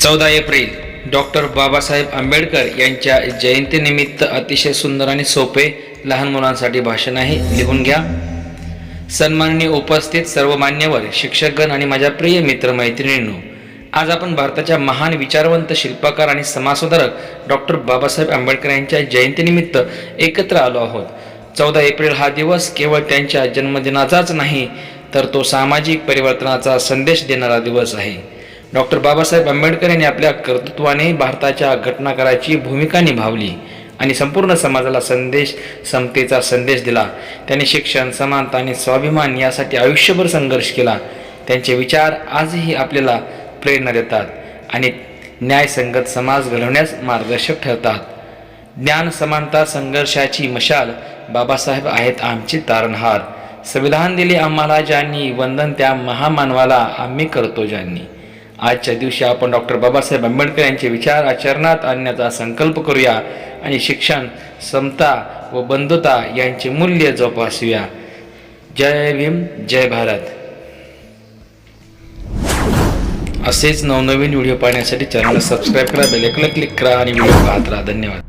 चौदा April doctor Babasaheb Ambedkar यांच्या जयंतीनिमित्त अतिशय सुंदर आणि सोपे लहान मुलांसाठी भाषण आहे. लिहून घ्या. सन्माननीय उपस्थित सर्व मान्यवर शिक्षकगण आणि माझ्या प्रिय मित्रमैत्रिणींनो आज आपण भारताच्या महान विचारवंत शिल्पकार आणि समाजसुधारक डॉक्टर बाबासाहेब आंबेडकर यांच्या जयंतीनिमित्त एकत्र आलो आहोत. चौदा एप्रिल हा दिवस केवळ त्यांच्या जन्मदिनाचाच नाही तर तो सामाजिक परिवर्तनाचा संदेश देणारा दिवस आहे. डॉक्टर बाबासाहेब आंबेडकर यांनी आपल्या कर्तृत्वाने भारताच्या घटनाकाराची भूमिका निभावली आणि संपूर्ण समाजाला संदेश समतेचा संदेश दिला. त्यांनी शिक्षण समानता आणि स्वाभिमान यासाठी आयुष्यभर संघर्ष केला. त्यांचे विचार आजही आपल्याला प्रेरणा देतात आणि न्यायसंगत समाज घडवण्यास मार्गदर्शक ठरतात. ज्ञान समानता संघर्षाची मशाल बाबासाहेब आहेत आमचे तारणहार. संविधान दिले आम्हाला ज्यांनी वंदन त्या महामानवाला आम्ही करतो ज्यांनी. आजच्या दिवशी आपण डॉक्टर बाबासाहेब आंबेडकर यांचे विचार आचरणात आणण्याचा संकल्प करूया आणि शिक्षण समता व बंधुता यांचे मूल्य जोपासूया. जय भीम जय भारत. असेच नवनवीन व्हिडिओ पाहण्यासाठी चॅनलला सबस्क्राईब करा बेलेकला क्लिक करा आणि व्हिडिओ पाहत राहा. धन्यवाद.